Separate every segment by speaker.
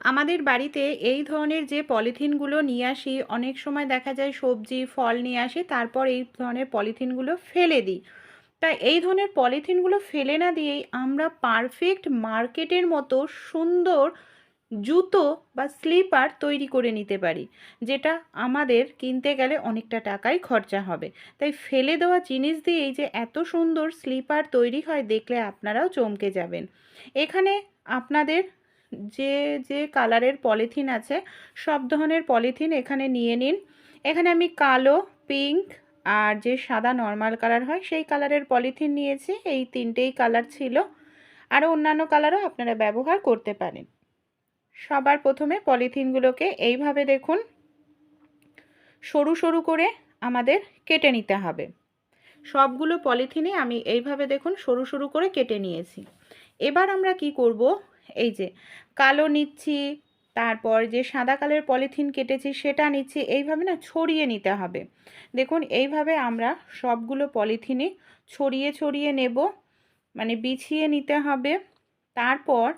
Speaker 1: আমাদের বাড়িতে এই ধরনের যে পলিথিনগুলো নিয়ে আসি, অনেক সময় দেখা যায় সবজি, ফল নিয়ে আসি, তারপর এই ধরনের পলিথিনগুলো ফেলে দিই। তাই এই ধরনের পলিথিনগুলো ফেলে না দিয়েই আমরা পারফেক্ট মার্কেটের মতো সুন্দর জুতো বা স্লিপার তৈরি করে নিতে পারি, যেটা আমাদের কিনতে গেলে অনেকটা টাকাই খরচা হবে। তাই ফেলে দেওয়া জিনিস দিয়েই যে এত সুন্দর স্লিপার তৈরি হয়, দেখলে আপনারাও চমকে যাবেন। এখানে আপনাদের যে যে কালারের পলিথিন আছে, সব ধরনের পলিথিন এখানে নিয়ে নিন। এখানে আমি কালো, পিঙ্ক আর যে সাদা নর্মাল কালার হয়, সেই কালারের পলিথিন নিয়েছি। এই তিনটেই কালার ছিল। আরও অন্যান্য কালারও আপনারা ব্যবহার করতে পারেন। সবার প্রথমে পলিথিনগুলোকে এইভাবে দেখুন। সরু সরু করে আমাদের কেটে নিতে হবে। সবগুলো পলিথিনে আমি এইভাবে দেখুন, সরু সরু করে কেটে নিয়েছি। এবার আমরা কি করব? এই যে, কালো নিচ্ছি, তারপর যে সাদা কালারের পলিথিন কেটেছি সেটা নিচ্ছি, এইভাবে না ছড়িয়ে নিতে হবে। দেখুন, এইভাবে আমরা সবগুলো পলিথিনে ছড়িয়ে ছড়িয়ে নেব মানে বিছিয়ে নিতে হবে। তারপর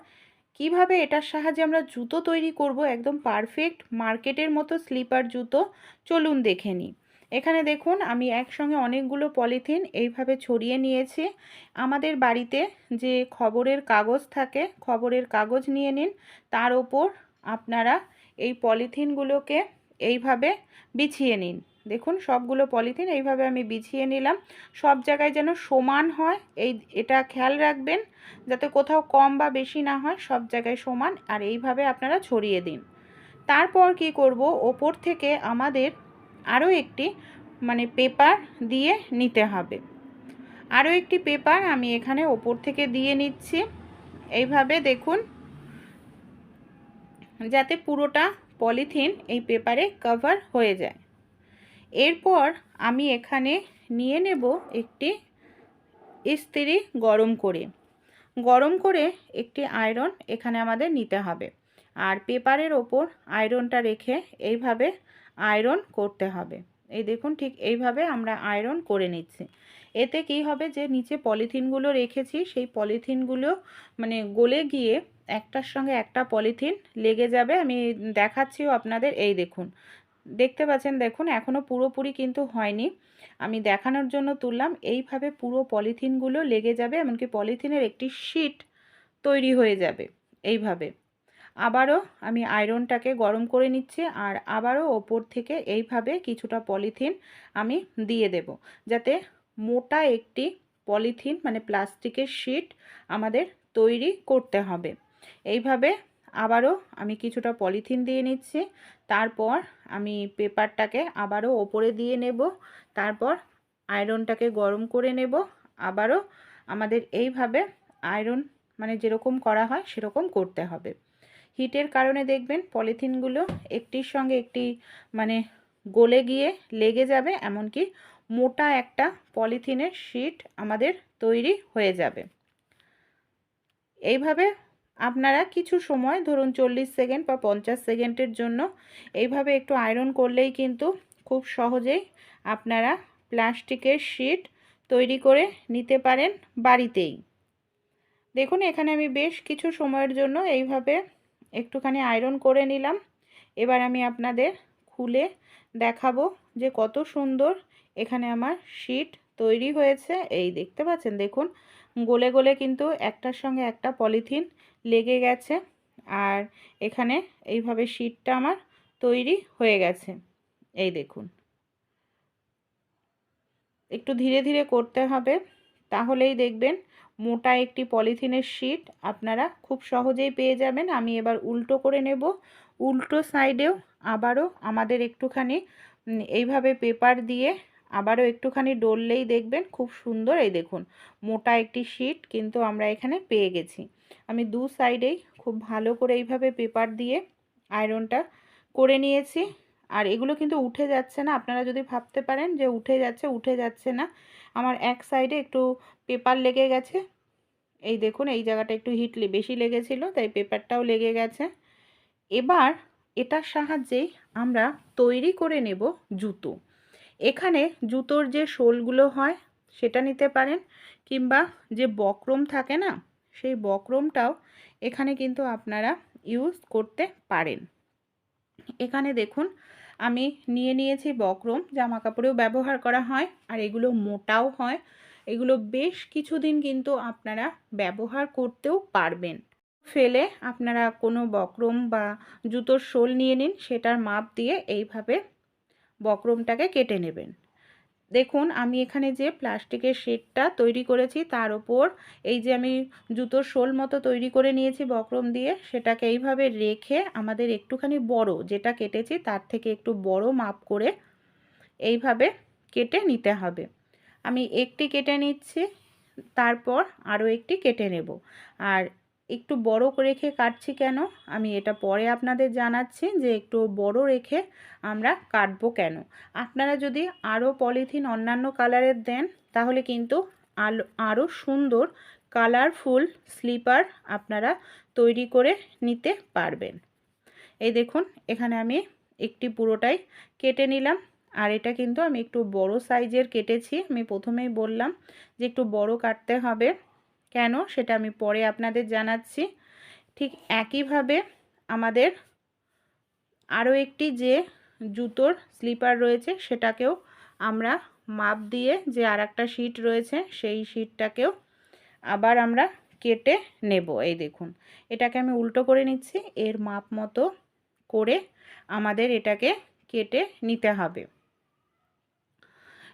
Speaker 1: কীভাবে এটার সাহায্যে আমরা জুতো তৈরি করব, একদম পারফেক্ট মার্কেটের মতো স্লিপার জুতো, চলুন দেখে নিই। এখানে দেখুন, আমি একসঙ্গে অনেকগুলো পলিথিন এইভাবে ছড়িয়ে নিয়েছি। আমাদের বাড়িতে যে খবরের কাগজ থাকে, খবরের কাগজ নিয়ে নিন, তার ওপর আপনারা এই পলিথিনগুলোকে এইভাবে বিছিয়ে নিন। দেখুন, সবগুলো পলিথিন এইভাবে আমি বিছিয়ে নিলাম। সব জায়গায় যেন সমান হয়, এই, এটা খেয়াল রাখবেন, যাতে কোথাও কম বা বেশি না হয়, সব জায়গায় সমান, আর এইভাবে আপনারা ছড়িয়ে দিন। তারপর কি করব, ওপর থেকে আমাদের আরও একটি মানে পেপার দিয়ে নিতে হবে। আরও একটি পেপার আমি এখানে ওপর থেকে দিয়ে নিচ্ছি। এইভাবে দেখুন, যাতে পুরোটা পলিথিন এই পেপারে কভার হয়ে যায়। এরপর আমি এখানে নিয়ে নেব একটি ইস্ত্রি গরম করে। গরম করে একটি আয়রন এখানে আমাদের নিতে হবে। আর পেপারের ওপর আয়রনটা রেখে এইভাবে আয়রন করতে হবে। এই দেখুন ঠিক এইভাবে আমরা আয়রন করে নিচ্ছি। এতে কি হবে যে নিচে পলিথিনগুলো রেখেছি, সেই পলিথিনগুলো মানে গলে গিয়ে একটার সঙ্গে একটা পলিথিন লেগে যাবে। আমি দেখাচ্ছিও আপনাদের, এই দেখুন। দেখতে পাচ্ছেন, দেখুন এখনও পুরোপুরি কিন্তু হয়নি। আমি দেখানোর জন্য তুললাম, এইভাবে পুরো পলিথিনগুলো লেগে যাবে, এমনকি পলিথিনের একটি শিট তৈরি হয়ে যাবে, এইভাবে। আবারও আমি আয়রনটাকে গরম করে নিচ্ছি আর আবারও ওপর থেকে এইভাবে কিছুটা পলিথিন আমি দিয়ে দেব যাতে মোটা একটি পলিথিন মানে প্লাস্টিকের শিট আমাদের তৈরি করতে হবে। এইভাবে আবারও আমি কিছুটা পলিথিন দিয়ে নিচ্ছি, তারপর আমি পেপারটাকে আবারও ওপরে দিয়ে নেব, তারপর আয়রনটাকে গরম করে নেব, আবারও আমাদের এইভাবে আয়রন মানে যেরকম করা হয় সেরকম করতে হবে। হিটের কারণে দেখবেন পলিথিনগুলো একটির সঙ্গে একটি মানে গলে গিয়ে লেগে যাবে, এমনকি মোটা একটা পলিথিনের শিট আমাদের তৈরি হয়ে যাবে। এইভাবে আপনারা কিছু সময়, ধরুন চল্লিশ সেকেন্ড বা পঞ্চাশ সেকেন্ডের জন্য এইভাবে একটু আয়রন করলেই কিন্তু খুব সহজেই আপনারা প্লাস্টিকের শিট তৈরি করে নিতে পারেন বাড়িতেই। দেখুন, এখানে আমি বেশ কিছু সময়ের জন্য এইভাবে একটুখানি আয়রন করে নিলাম। এবার আমি আপনাদের খুলে দেখাবো যে কত সুন্দর এখানে আমার শিট তৈরি হয়েছে। এই দেখতে পাচ্ছেন, দেখুন, গলে গলে কিন্তু একটার সঙ্গে একটা পলিথিন লেগে গেছে। আর এখানে এইভাবে শিটটা আমার তৈরি হয়ে গেছে। এই দেখুন, একটু ধীরে ধীরে করতে হবে। তাহলেই দেখবেন মোটা একটি পলিথিনের শিট আপনারা খুব সহজেই পেয়ে যাবেন। আমি এবার উল্টো করে নেব। উল্টো সাইডেও আবারও আমাদের একটুখানি এইভাবে পেপার দিয়ে আবারও একটুখানি ডললেই দেখবেন খুব সুন্দর। এই দেখুন, মোটা একটি শিট কিন্তু আমরা এখানে পেয়ে গেছি। আমি দু সাইডেই খুব ভালো করে এইভাবে পেপার দিয়ে আয়রনটা করে নিয়েছি। আর এগুলো কিন্তু উঠে যাচ্ছে না। আপনারা যদি ভাবতে পারেন যে উঠে যাচ্ছে উঠে যাচ্ছে না, আমার এক সাইডে একটু পেপার লেগে গেছে। এই দেখুন, এই জায়গাটা একটু হিট বেশি লেগেছিল, তাই পেপারটাও লেগে গেছে। এবার এটার সাহায্যেই আমরা তৈরি করে নেব জুতো। এখানে জুতোর যে শোলগুলো হয়, সেটা নিতে পারেন, কিংবা যে বক্রম থাকে না, সেই বক্রমটাও এখানে কিন্তু আপনারা ইউজ করতে পারেন। এখানে দেখুন আমি নিয়ে নিয়েছি বক্রম জামা কাপড়েও ব্যবহার করা হয় আর এগুলো মোটাও হয়। এগুলো বেশ কিছুদিন কিন্তু আপনারা ব্যবহার করতেও পারবেন। ফেলে আপনারা কোনো বক্রম বা জুতোর শোল নিয়ে নিন, সেটার মাপ দিয়ে এইভাবে বক্রমটাকে কেটে নেবেন। দেখুন, আমি এখানে যে প্লাস্টিকের শেডটা তৈরি করেছি, তার ওপর এই যে আমি জুতোর শোল মতো তৈরি করে নিয়েছি বক্রম দিয়ে, সেটাকে এইভাবে রেখে আমাদের একটুখানি বড় যেটা কেটেছি, তার থেকে একটু বড় মাপ করে এইভাবে কেটে নিতে হবে। আমি একটি কেটে নিচ্ছি, তারপর আরও একটি কেটে নেব। আর একটু বড় রেখে কাটছি কেন? আমি এটা পরে আপনাদের জানাচ্ছি যে একটু বড় রেখে আমরা কাটবো কেন? আপনারা যদি আরও পলিথিন অন্যান্য কালারের দেন, তাহলে কিন্তু আলো, আরও সুন্দর কালারফুল স্লিপার আপনারা তৈরি করে নিতে পারবেন। এই দেখুন, এখানে আমি একটি পুরোটাই কেটে নিলাম। আর এটা কিন্তু আমি একটু বড় সাইজের কেটেছি। আমি প্রথমেই বললাম যে একটু বড় কাটতে হবে। কেন? সেটা আমি পরে আপনাদের জানাচ্ছি। ঠিক একইভাবে আমাদের আরও একটি যে জুতোর স্লিপার রয়েছে, সেটাকেও আমরা মাপ দিয়ে যে আর একটা শিট রয়েছে, সেই শিটটাকেও আবার আমরা কেটে নেব। এই দেখুন, এটাকে আমি উল্টো করে নিচ্ছি। এর মাপ মতো করে আমাদের এটাকে কেটে নিতে হবে।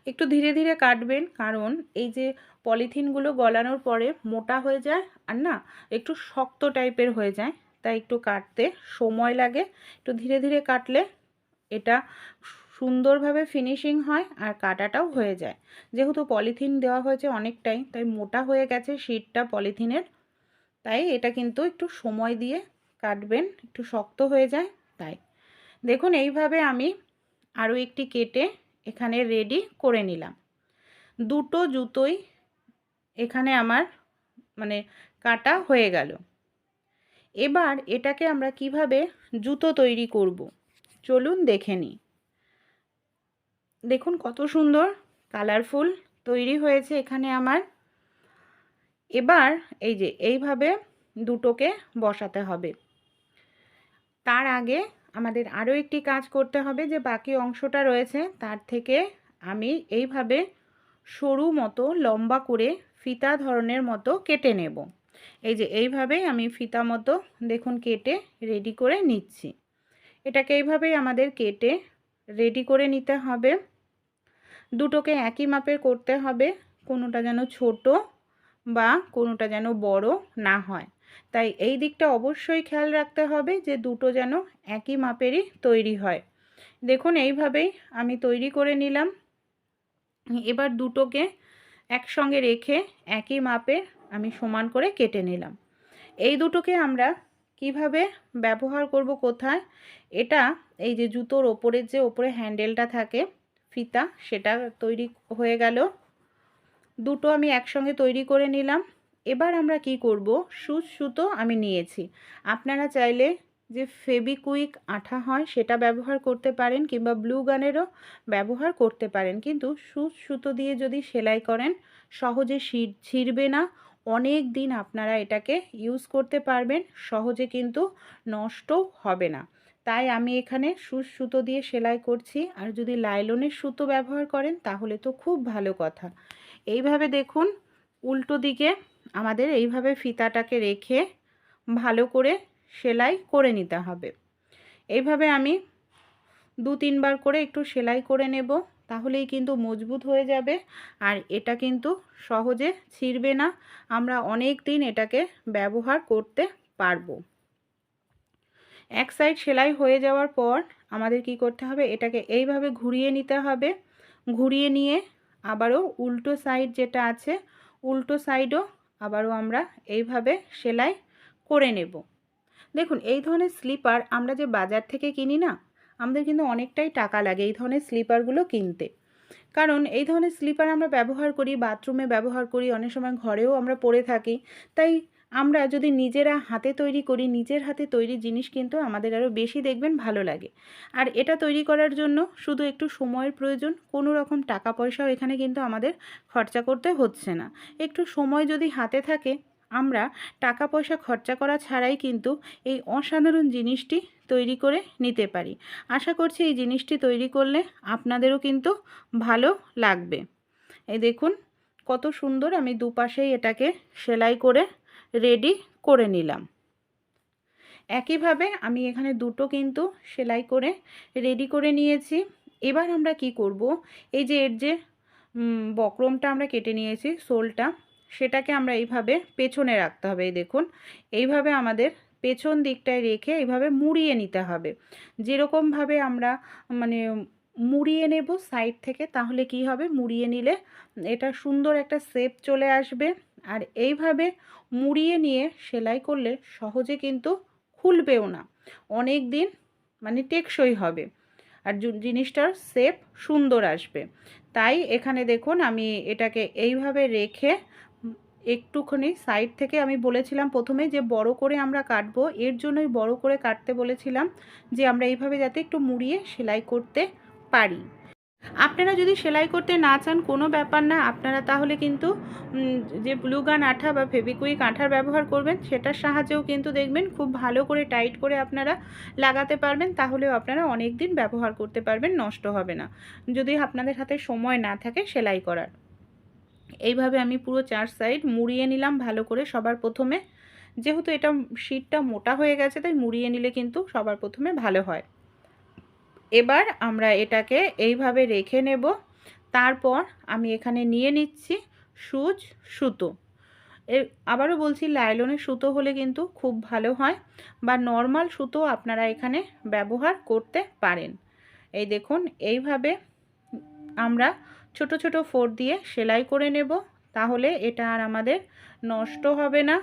Speaker 1: একটু ধীরে ধীরে কাটবেন। কারণ এই যে পলিথিনগুলো গলানোর পরে মোটা হয়ে যায় আর না একটু শক্ত টাইপের হয়ে যায়, তাই একটু কাটতে সময় লাগে। একটু ধীরে ধীরে কাটলে এটা সুন্দরভাবে ফিনিশিং হয় আর কাটাটাও হয়ে যায়। যেহেতু পলিথিন দেওয়া হয়েছে অনেকটাই, তাই মোটা হয়ে গেছে শিটটা পলিথিনের। তাই এটা কিন্তু একটু সময় দিয়ে কাটবেন, একটু শক্ত হয়ে যায়, তাই। দেখুন এইভাবে আমি আরও একটি কেটে এখানে রেডি করে নিলাম। দুটো জুতোই এখানে আমার মানে কাটা হয়ে গেল। এবার এটাকে আমরা কীভাবে জুতো তৈরি করব? চলুন দেখে নিই। দেখুন কত সুন্দর কালারফুল তৈরি হয়েছে এখানে আমার। এবার এই যে, এইভাবে দুটোকে বসাতে হবে। তার আগে আমাদের আরও একটি কাজ করতে হবে যে বাকি অংশটা রয়েছে, তার থেকে আমি এইভাবে সরু মতো লম্বা করে ফিতা ধরনের মতো কেটে নেব। এই যে এইভাবেই আমি ফিতা মতো দেখুন কেটে রেডি করে নিচ্ছি। এটাকে এইভাবেই আমাদের কেটে রেডি করে নিতে হবে। দুটোকে একই মাপের করতে হবে, কোনোটা যেন ছোট বা কোনোটা যেন বড় না হয়। তাই এই দিকটা অবশ্যই খেয়াল রাখতে হবে যে দুটো যেন একই মাপেরই তৈরি হয়। দেখুন, এইভাবেই আমি তৈরি করে নিলাম। এবার দুটোকে একসঙ্গে রেখে একই মাপে আমি সমান করে কেটে নিলাম। এই দুটোকে আমরা কীভাবে ব্যবহার করব কোথায়? এটা এই যে জুতোর ওপরের যে ওপরে হ্যান্ডেলটা থাকে, ফিতা, সেটা তৈরি হয়ে গেল। দুটো আমি একসঙ্গে তৈরি করে নিলাম। এবার আমরা কি করব? সুচ সুতো আমি নিয়েছি। আপনারা চাইলে যে ফেবিকুইক আঠা হয় সেটা ব্যবহার করতে পারেন কিংবা ব্লু গানেরও ব্যবহার করতে পারেন। কিন্তু সুচ সুতো দিয়ে যদি সেলাই করেন, সহজে ছিঁড়বে না। অনেক দিন আপনারা এটাকে ইউজ করতে পারবেন, সহজে কিন্তু নষ্ট হবে না। তাই আমি এখানে সুচ সুতো দিয়ে সেলাই করছি। আর যদি লাইলনের সুতো ব্যবহার করেন, তাহলে তো খুব ভালো কথা। এইভাবে দেখুন, উল্টো দিকে আমাদের এইভাবে ফিতাটাকে রেখে ভালো করে সেলাই করে নিতে হবে। এইভাবে আমি দু তিনবার করে একটু সেলাই করে নেব, তাহলেই কিন্তু মজবুত হয়ে যাবে আর এটা কিন্তু সহজে ছিঁড়বে না। আমরা অনেক দিন এটাকে ব্যবহার করতে পারব। এক সাইড সেলাই হয়ে যাওয়ার পর আমাদের কি করতে হবে, এটাকে এইভাবে ঘুরিয়ে নিতে হবে। ঘুরিয়ে নিয়ে আবারও উল্টো সাইড যেটা আছে, উল্টো সাইডও আবারও আমরা এইভাবে সেলাই করে নেব। দেখুন, এই ধরনের স্লিপার আমরা যে বাজার থেকে কিনি না, আমাদের কিন্তু অনেকটাই টাকা লাগে এই ধরনের স্লিপারগুলো কিনতে। কারণ এই ধরনের স্লিপার আমরা ব্যবহার করি, বাথরুমে ব্যবহার করি, অনেক সময় ঘরেও আমরা পরে থাকি। তাই আমরা যদি নিজেরা হাতে তৈরি করি, নিজের হাতে তৈরি জিনিস কিন্তু আমাদের আরও বেশি দেখবেন ভালো লাগে। আর এটা তৈরি করার জন্য শুধু একটু সময়ের প্রয়োজন, কোনো রকম টাকা পয়সাও এখানে কিন্তু আমাদের খরচা করতে হচ্ছে না। একটু সময় যদি হাতে থাকে, আমরা টাকা পয়সা খরচা করা ছাড়াই কিন্তু এই অসাধারণ জিনিসটি তৈরি করে নিতে পারি। আশা করছি এই জিনিসটি তৈরি করলে আপনাদেরও কিন্তু ভালো লাগবে। এই দেখুন, কত সুন্দর আমি দুপাশেই এটাকে সেলাই করে রেডি করে নিলাম। একইভাবে আমি এখানে দুটো কিন্তু সেলাই করে রেডি করে নিয়েছি। এবার আমরা কি করব? এই যে এর যে বক্রমটা আমরা কেটে নিয়েছি, সোলটা, সেটাকে আমরা এইভাবে পেছনে রাখতে হবে। এই দেখুন, এইভাবে আমাদের পেছন দিকটায় রেখে এইভাবে মুড়িয়ে নিতে হবে। যেরকমভাবে আমরা মানে মুড়িয়ে নেব সাইড থেকে, তাহলে কি হবে? মুড়িয়ে নিলে এটা সুন্দর একটা শেপ চলে আসবে। আর এইভাবে মুড়িয়ে নিয়ে সেলাই করলে সহজে কিন্তু খুলবেও না। অনেক দিন মানে টেকসই হবে আর জিনিসটার শেপ সুন্দর আসবে। তাই এখানে দেখুন আমি এটাকে এইভাবে রেখে একটুখানি সাইড থেকে আমি বলেছিলাম প্রথমে যে বড় করে আমরা কাটবো, এর জন্যই বড় করে কাটতে বলেছিলাম যে আমরা এইভাবে যাতে একটু মুড়িয়ে সেলাই করতে পারি। আপনারা যদি সেলাই করতে না চান, কোনো ব্যাপার না। আপনারা তাহলে কিন্তু যে ব্লুগান আঠা বা ফেবিকুইক আঠার ব্যবহার করবেন, সেটার সাহায্যেও কিন্তু দেখবেন খুব ভালো করে টাইট করে আপনারা লাগাতে পারবেন। তাহলেও আপনারা অনেক দিন ব্যবহার করতে পারবেন, নষ্ট হবে না। যদি আপনাদের হাতে সময় না থাকে সেলাই করার। এইভাবে আমি পুরো চার সাইড মুড়িয়ে নিলাম ভালো করে সবার প্রথমে। যেহেতু এটা শীটটা মোটা হয়ে গেছে, তাই মুড়িয়ে নিলে কিন্তু সবার প্রথমে ভালো হয়। এবার আমরা এটাকে এইভাবে রেখে নেব। তারপর আমি এখানে নিয়ে নিচ্ছি সুচ, সুতো। আবারও বলছি, লাইলনের সুতো হলে কিন্তু খুব ভালো হয় বা নর্মাল সুতো আপনারা এখানে ব্যবহার করতে পারেন। এই দেখুন, এইভাবে আমরা ছোট ছোট ফোর দিয়ে সেলাই করে নেব। তাহলে এটা আর আমাদের নষ্ট হবে না।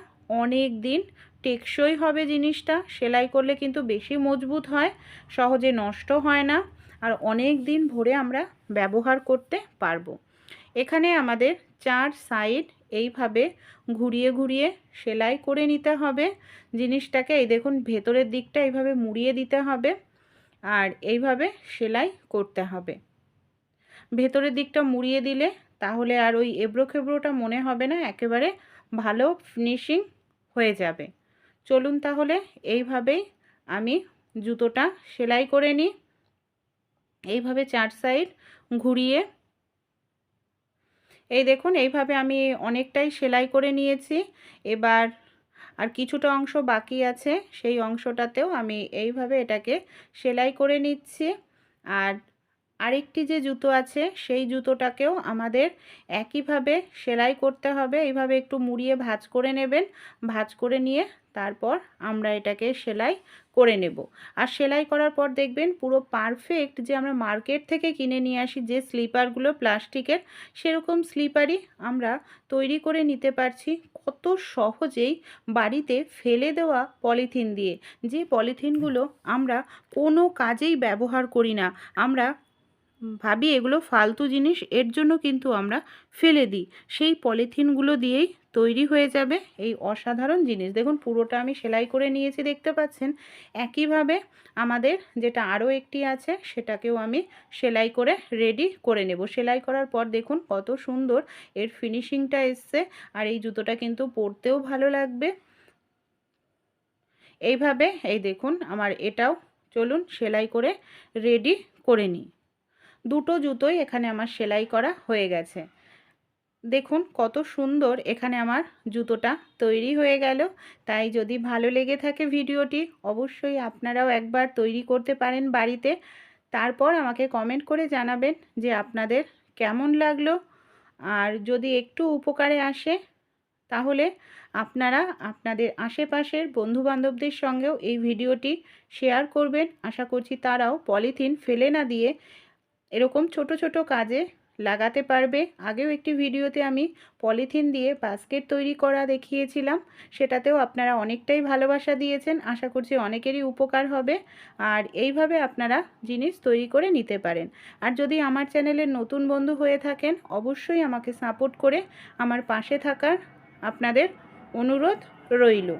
Speaker 1: অনেক দিন টেকসই হবে জিনিসটা, সেলাই করলে কিন্তু বেশি মজবুত হয়, সহজে নষ্ট হয় না, আর অনেক দিন ভরে আমরা ব্যবহার করতে পারব। এখানে আমাদের চার সাইড এইভাবে ঘুরিয়ে ঘুরিয়ে সেলাই করে নিতে হবে, জিনিসটাকে এই দেখুন ভেতরের দিকটা এইভাবে মুড়িয়ে দিতে হবে, আর এইভাবে সেলাই করতে হবে। ভেতরের দিকটা মুড়িয়ে দিলে তাহলে আর ওই এবড়ো খেবড়োটা মনে হবে না, একেবারে ভালো ফিনিশিং হয়ে যাবে। চলুন তাহলে এইভাবেই আমি জুতোটা সেলাই করে নিই। এইভাবে চার সাইড ঘুরিয়ে। এই দেখুন, এইভাবে আমি অনেকটাই সেলাই করে নিয়েছি। এবার আর কিছুটা অংশ বাকি আছে, সেই অংশটাতেও আমি এইভাবে এটাকে সেলাই করে নিচ্ছি। আর আরেকটি যে জুতো আছে, সেই জুতোটাকেও আমাদের একইভাবে সেলাই করতে হবে। এইভাবে একটু মুড়িয়ে ভাজ করে নেবেন। ভাজ করে নিয়ে তারপর আমরা এটাকে সেলাই করে নেব। আর সেলাই করার পর দেখবেন পুরো পারফেক্ট যে আমরা মার্কেট থেকে কিনে নিয়ে আসি, যে স্লিপারগুলো প্লাস্টিকের, সেরকম স্লিপারই আমরা তৈরি করে নিতে পারছি। কত সহজেই বাড়িতে ফেলে দেওয়া পলিথিন দিয়ে। যে পলিথিনগুলো আমরা কোনো কাজেই ব্যবহার করি না। আমরা ভাবি এগুলো ফালতু জিনিস, এর জন্য কিন্তু আমরা ফেলে দিই। সেই পলিথিনগুলো দিয়েই তৈরি হয়ে যাবে এই অসাধারণ জিনিস। দেখুন, পুরোটা আমি সেলাই করে নিয়েছি, দেখতে পাচ্ছেন? একইভাবে আমাদের যেটা আরও একটি আছে, সেটাকেও আমি সেলাই করে রেডি করে নেব। সেলাই করার পর দেখুন কত সুন্দর এর ফিনিশিংটা এসছে, আর এই জুতোটা কিন্তু পরতেও ভালো লাগবে। এইভাবে এই দেখুন, আমার এটাও চলুন সেলাই করে রেডি করে নিই। দুটো জুতোই এখানে আমার সেলাই করা হয়ে গেছে। দেখুন কত সুন্দর এখানে আমার জুতোটা তৈরি হয়ে গেল। তাই যদি ভালো লেগে থাকে ভিডিওটি, অবশ্যই আপনারাও একবার তৈরি করতে পারেন বাড়িতে। তারপর আমাকে কমেন্ট করে জানাবেন যে আপনাদের কেমন লাগল। আর যদি একটু উপকারে আসে, তাহলে আপনারা আপনাদের আশেপাশের বন্ধুবান্ধবদের সঙ্গেও এই ভিডিওটি শেয়ার করবেন। আশা করছি তারাও পলিথিন ফেলে না দিয়ে এরকম ছোট ছোট কাজে লাগাতে পারবে। আগেও একটি ভিডিওতে আমি পলিথিন দিয়ে বাস্কেট তৈরি করা দেখিয়েছিলাম। সেটাতেও আপনারা অনেকটাই ভালোবাসা দিয়েছেন। আশা করছি অনেকেরই উপকার হবে। আর এইভাবে আপনারা জিনিস তৈরি করে নিতে পারেন। আর যদি আমার চ্যানেলের নতুন বন্ধু হয়ে থাকেন, অবশ্যই আমাকে সাপোর্ট করে আমার পাশে থাকার আপনাদের অনুরোধ রইল।